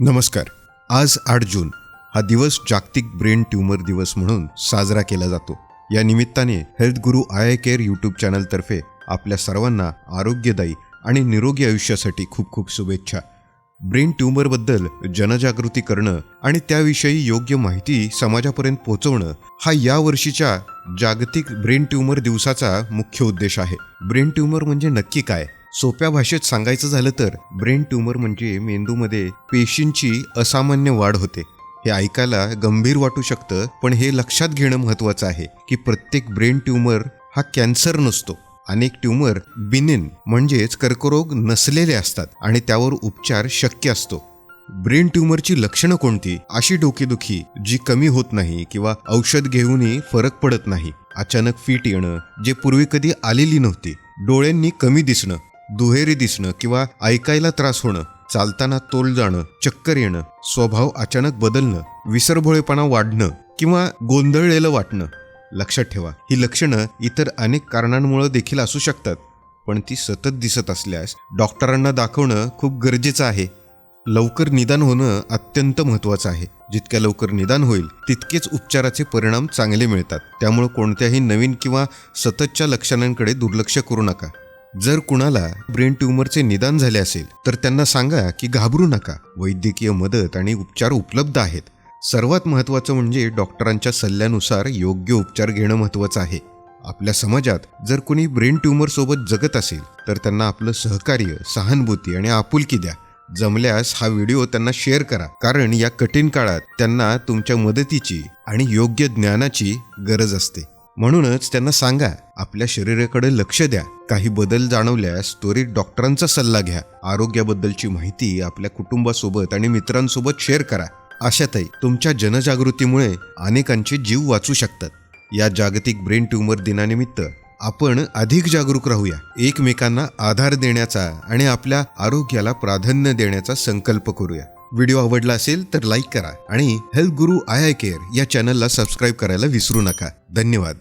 नमस्कार. आज आठ जून. हा दिवस जागतिक ब्रेन ट्यूमर दिवस म्हणून साजरा केला जातो. या निमित्ताने health guru eye eye care YouTube चॅनलतर्फे आपल्या सर्वांना आरोग्यदायी आणि निरोगी आयुष्यासाठी खूप खूप शुभेच्छा. ब्रेन ट्यूमरबद्दल जनजागृती करणं आणि त्याविषयी योग्य माहिती समाजापर्यंत पोहोचवणं हा या वर्षीच्या जागतिक ब्रेन ट्यूमर दिवसाचा मुख्य उद्देश आहे. ब्रेन ट्यूमर म्हणजे नक्की काय? सोप्या भाषेत सांगायचं झालं तर ब्रेन ट्यूमर म्हणजे मेंदूमध्ये पेशींची असामान्य वाढ होते. हे ऐकायला गंभीर वाटू शकतं पण हे लक्षात घेणं महत्त्वाचं आहे की प्रत्येक ब्रेन ट्यूमर हा कॅन्सर नसतो. अनेक ट्यूमर बिनिन म्हणजेच कर्करोग नसलेले असतात आणि त्यावर उपचार शक्य असतो. ब्रेन ट्यूमरची लक्षणं कोणती? अशी डोकेदुखी जी कमी होत नाही किंवा औषध घेऊनही फरक पडत नाही. अचानक फिट येणं जे पूर्वी कधी आलेली नव्हती डोळ्यांनी कमी दिसणं दुहेरी दिसणं किंवा ऐकायला त्रास होणं चालताना तोल जाणं चक्कर येणं स्वभाव अचानक बदलणं विसरभोळेपणा वाढणं किंवा गोंधळलेलं वाटणं. लक्षात ठेवा ही लक्षणं इतर अनेक कारणांमुळे देखील असू शकतात पण ती सतत दिसत असल्यास डॉक्टरांना दाखवणं खूप गरजेचं आहे. लवकर निदान होणं अत्यंत महत्त्वाचं आहे. जितक्या लवकर निदान होईल तितकेच उपचाराचे परिणाम चांगले मिळतात. त्यामुळे कोणत्याही नवीन किंवा सततच्या लक्षणांकडे दुर्लक्ष करू नका. जर कुणाला ब्रेन ट्यूमरचे निदान झाले असेल तर त्यांना सांगा की घाबरू नका. वैद्यकीय मदत आणि उपचार उपलब्ध आहेत. सर्वात महत्त्वाचं म्हणजे डॉक्टरांच्या सल्ल्यानुसार योग्य उपचार घेणं महत्त्वाचं आहे. आपल्या समाजात जर कोणी ब्रेन ट्यूमर सोबत जगत असेल तर त्यांना आपलं सहकार्य सहानुभूती आणि आपुलकी द्या. जमल्यास हा व्हिडिओ त्यांना शेअर करा कारण या कठीण काळात त्यांना तुमच्या मदतीची आणि योग्य ज्ञानाची गरज असते. म्हणूनच त्यांना सांगा आपल्या शरीराकडे लक्ष द्या. काही बदल जाणवल्यास त्वरित डॉक्टरांचा सल्ला घ्या. आरोग्याबद्दलची माहिती आपल्या कुटुंबासोबत आणि मित्रांसोबत शेअर करा. अशातही तुमच्या जनजागृतीमुळे अनेकांचे जीव वाचू शकतात. या जागतिक ब्रेन ट्यूमर दिनानिमित्त आपण अधिक जागरूक राहूया. एकमेकांना आधार देण्याचा आणि आपल्या आरोग्याला प्राधान्य देण्याचा संकल्प करूया. व्हिडिओ आवडला असेल तर लाईक करा आणि हेल्थ गुरु आय आय केअर या चॅनलला सबस्क्राईब करायला विसरू नका. धन्यवाद.